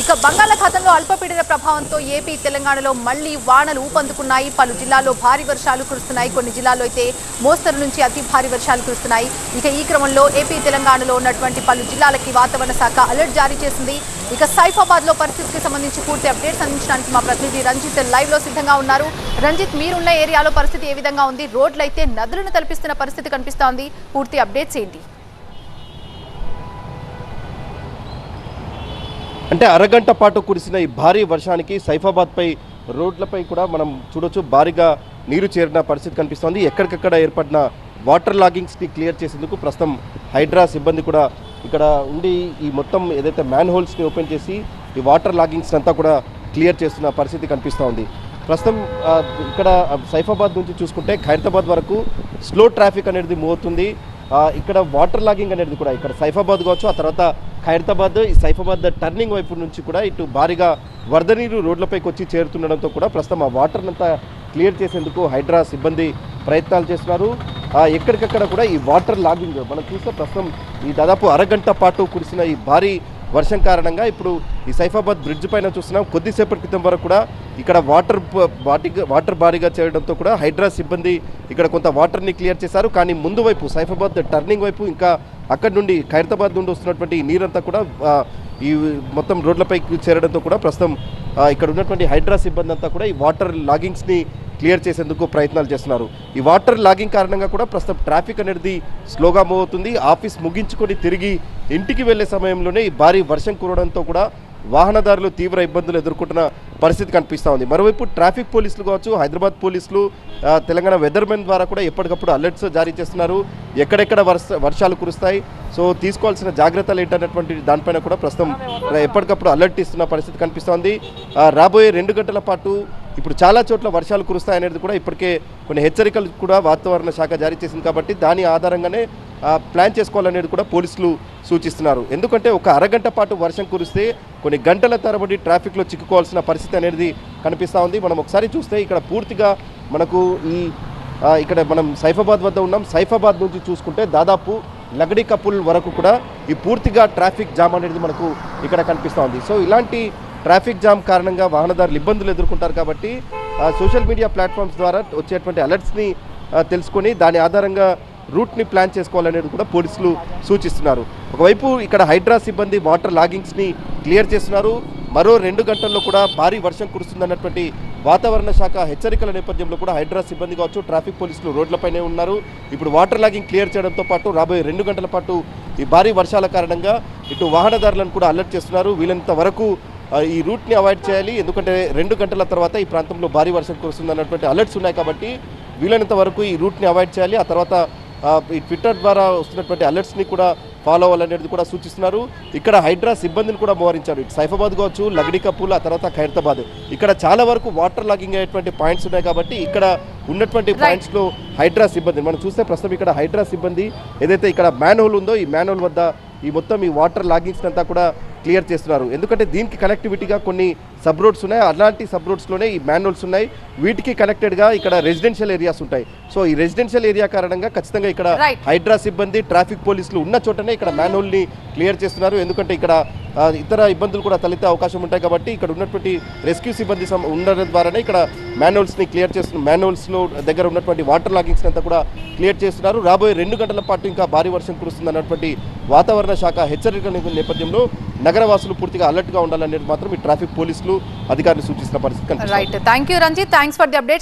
ఇక బంగాళాఖాతంలో అల్పపీడన ప్రభావంతో ఏపీ తెలంగాణలో మళ్ళీ వానలు ఊపందుకున్నాయి. పలు జిల్లాల్లో భారీ వర్షాలు కురుస్తున్నాయి. కొన్ని జిల్లాల్లో అయితే మోస్తరు నుంచి అతి భారీ వర్షాలు కురుస్తున్నాయి. ఇక ఈ క్రమంలో ఏపీ తెలంగాణలో ఉన్నటువంటి పలు జిల్లాలకి వాతావరణ శాఖ అలర్ట్ జారీ చేసింది. ఇక సైఫాబాద్లో పరిస్థితికి సంబంధించి పూర్తి అప్డేట్స్ అందించడానికి మా ప్రతినిధి రంజిత్ లైవ్లో సిద్ధంగా ఉన్నారు. రంజిత్ మీరున్న ఏరియాలో పరిస్థితి ఏ విధంగా ఉంది? రోడ్లు అయితే నదులను తలపిస్తున్న పరిస్థితి కనిపిస్తోంది పూర్తి అప్డేట్స్ ఏంటి? అంటే అరగంట పాటు కురిసిన ఈ భారీ వర్షానికి సైఫాబాద్పై రోడ్లపై కూడా మనం చూడొచ్చు భారీగా నీరు చేరిన పరిస్థితి కనిపిస్తోంది. ఎక్కడికక్కడ ఏర్పడిన వాటర్ లాగింగ్స్ని క్లియర్ చేసేందుకు ప్రస్తుతం హైడ్రా సిబ్బంది కూడా ఇక్కడ ఉండి ఈ మొత్తం ఏదైతే మ్యాన్ హోల్స్ని ఓపెన్ చేసి ఈ వాటర్ లాగింగ్స్ అంతా కూడా క్లియర్ చేస్తున్న పరిస్థితి కనిపిస్తూ ఉంది ప్రస్తుతం ఇక్కడ సైఫాబాద్ నుంచి చూసుకుంటే ఖైరతాబాద్ వరకు స్లో ట్రాఫిక్ అనేది మూవ్ అవుతుంది. ఇక్కడ వాటర్ లాగింగ్ అనేది కూడా ఇక్కడ సైఫాబాద్ కావచ్చు ఆ తర్వాత ఖైరతాబాద్ ఈ సైఫాబాద్ టర్నింగ్ వైపు నుంచి కూడా ఇటు భారీగా వరద నీరు రోడ్లపైకి వచ్చి చేరుతుండడంతో కూడా ప్రస్తుతం ఆ వాటర్ అంతా క్లియర్ చేసేందుకు హైడ్రా సిబ్బంది ప్రయత్నాలు చేస్తున్నారు. ఎక్కడికక్కడ కూడా ఈ వాటర్ లాగింగ్ మనం చూస్తే ప్రస్తుతం ఈ దాదాపు అరగంట పాటు కురిసిన ఈ భారీ వర్షం కారణంగా ఇప్పుడు ఈ సైఫాబాద్ బ్రిడ్జ్ పైన చూస్తున్నాం. కొద్దిసేపటి క్రితం వరకు కూడా ఇక్కడ వాటర్ బాటిగా వాటర్ భారీగా చేయడంతో కూడా హైడ్రా సిబ్బంది ఇక్కడ కొంత వాటర్ని క్లియర్ చేశారు. కానీ ముందు వైపు సైఫాబాద్ టర్నింగ్ వైపు ఇంకా అక్కడి నుండి ఖైరతాబాద్ నుండి వస్తున్నటువంటి నీరంతా కూడా ఈ మొత్తం రోడ్లపై చేరడంతో కూడా ప్రస్తుతం ఇక్కడ ఉన్నటువంటి హైడ్రా సిబ్బంది అంతా కూడా ఈ వాటర్ లాగింగ్స్ని క్లియర్ చేసేందుకు ప్రయత్నాలు చేస్తున్నారు. ఈ వాటర్ లాగింగ్ కారణంగా కూడా ప్రస్తుతం ట్రాఫిక్ అనేది స్లోగా మూవ్ అవుతుంది ఆఫీస్ ముగించుకొని తిరిగి ఇంటికి వెళ్ళే సమయంలోనే ఈ భారీ వర్షం కురవడంతో కూడా వాహనదారులు తీవ్ర ఇబ్బందులు ఎదుర్కొంటున్న పరిస్థితి కనిపిస్తూ ఉంది. మరోవైపు ట్రాఫిక్ పోలీసులు కావచ్చు హైదరాబాద్ పోలీసులు తెలంగాణ వెదర్మెన్ ద్వారా కూడా ఎప్పటికప్పుడు అలర్ట్స్ జారీ చేస్తున్నారు. ఎక్కడెక్కడ వర్ష వర్షాలు కురుస్తాయి. సో తీసుకోవాల్సిన జాగ్రత్తలు ఏంటన్నటువంటి దానిపైన కూడా ప్రస్తుతం ఎప్పటికప్పుడు అలర్ట్ ఇస్తున్న పరిస్థితి కనిపిస్తోంది రాబోయే రెండు గంటల పాటు ఇప్పుడు చాలా చోట్ల వర్షాలు కురుస్తాయనేది కూడా ఇప్పటికే కొన్ని హెచ్చరికలు కూడా వాతావరణ శాఖ జారీ చేసింది కాబట్టి దాని ఆధారంగానే ప్లాన్ చేసుకోవాలనేది కూడా పోలీసులు సూచిస్తున్నారు. ఎందుకంటే ఒక అరగంట పాటు వర్షం కురిస్తే కొన్ని గంటల తరబడి ట్రాఫిక్లో చిక్కుకోవాల్సిన పరిస్థితి అనేది కనిపిస్తూ ఉంది. మనం ఒకసారి చూస్తే ఇక్కడ పూర్తిగా మనకు ఈ ఇక్కడ మనం సైఫాబాద్ వద్ద ఉన్నాం. సైఫాబాద్ నుంచి చూసుకుంటే దాదాపు లగడి కపుల్ వరకు కూడా ఈ పూర్తిగా ట్రాఫిక్ జామ్ అనేది మనకు ఇక్కడ కనిపిస్తూ ఉంది. సో ఇలాంటి ట్రాఫిక్ జామ్ కారణంగా వాహనదారులు ఇబ్బందులు ఎదుర్కొంటారు కాబట్టి సోషల్ మీడియా ప్లాట్ఫామ్స్ ద్వారా వచ్చేటువంటి అలర్ట్స్ని తెలుసుకొని దాని ఆధారంగా రూట్ని ప్లాన్ చేసుకోవాలనేది కూడా పోలీసులు సూచిస్తున్నారు. ఒకవైపు ఇక్కడ హైడ్రా సిబ్బంది వాటర్ లాగింగ్స్ని క్లియర్ చేస్తున్నారు. మరో రెండు గంటల్లో కూడా భారీ వర్షం కురుస్తుందన్నటువంటి వాతావరణ శాఖ హెచ్చరికల నేపథ్యంలో కూడా హైడ్రా సిబ్బంది కావచ్చు ట్రాఫిక్ పోలీసులు రోడ్లపైనే ఉన్నారు. ఇప్పుడు వాటర్ లాగింగ్ క్లియర్ చేయడంతో పాటు రాబోయే రెండు గంటల పాటు ఈ భారీ వర్షాల కారణంగా ఇటు వాహనదారులను కూడా అలర్ట్ చేస్తున్నారు. వీలైనంత వరకు ఈ రూట్ని అవాయిడ్ చేయాలి. ఎందుకంటే రెండు గంటల తర్వాత ఈ ప్రాంతంలో భారీ వర్షం కురుస్తుంది అన్నటువంటి అలర్ట్స్ ఉన్నాయి కాబట్టి వీలైనంత వరకు ఈ రూట్ని అవాయిడ్ చేయాలి. ఆ తర్వాత ఈ ట్విట్టర్ ద్వారా వస్తున్నటువంటి అలర్ట్స్ని కూడా ఫాలో అవ్వాలనేది కూడా సూచిస్తున్నారు. ఇక్కడ హైడ్రా సిబ్బందిని కూడా మోహరించారు. ఇటు సైఫాబాద్ కావచ్చు లగడి కప్పులు ఆ తర్వాత ఖైరతాబాద్. ఇక్కడ చాలా వరకు వాటర్ లాగింగ్ అయ్యేటువంటి పాయింట్స్ ఉన్నాయి కాబట్టి ఇక్కడ ఉన్నటువంటి Right. పాయింట్స్లో హైడ్రా సిబ్బంది. మనం చూస్తే ప్రస్తుతం ఇక్కడ హైడ్రా సిబ్బంది ఏదైతే ఇక్కడ మ్యాన్హోల్ ఉందో ఈ మ్యాన్హోల్ వద్ద ఈ మొత్తం ఈ వాటర్ లాగింగ్స్ అంతా కూడా క్లియర్ చేస్తున్నారు. ఎందుకంటే దీనికి కనెక్టివిటీగా కొన్ని సబ్ రోడ్స్ ఉన్నాయి. అలాంటి సబ్ రోడ్స్లోనే ఈ మ్యాన్హోల్స్ ఉన్నాయి. వీటికి కనెక్టెడ్గా ఇక్కడ రెసిడెన్షియల్ ఏరియాస్ ఉంటాయి. సో ఈ రెసిడెన్షియల్ ఏరియా కారణంగా ఖచ్చితంగా ఇక్కడ. హైడ్రా సిబ్బంది ట్రాఫిక్ పోలీసులు ఉన్న చోటనే ఇక్కడ మ్యాన్హోల్ని క్లియర్ చేస్తున్నారు. ఎందుకంటే ఇక్కడ ఇతర ఇబ్బందులు కూడా తలెత్తే అవకాశం ఉంటాయి కాబట్టి ఇక్కడ ఉన్నటువంటి రెస్క్యూ సిబ్బంది ఉండడం ద్వారానే ఇక్కడ మ్యాన్హోల్స్ని క్లియర్ చేస్తున్న మ్యాన్హోల్స్లో దగ్గర ఉన్నటువంటి వాటర్ లాగింగ్స్ అంతా కూడా క్లియర్ చేస్తున్నారు. రాబోయే రెండు గంటల పాటు ఇంకా భారీ వర్షం కురుస్తుంది అన్నటువంటి వాతావరణ శాఖ హెచ్చరిక నేపథ్యంలో నగరవాసులు పూర్తిగా అలర్ట్గా ఉండాలనేది మాత్రం ఈ ట్రాఫిక్ పోలీసులు అధికారులు సూచిస్తున్న పరిస్థితి right thank you Ranjith thanks for the update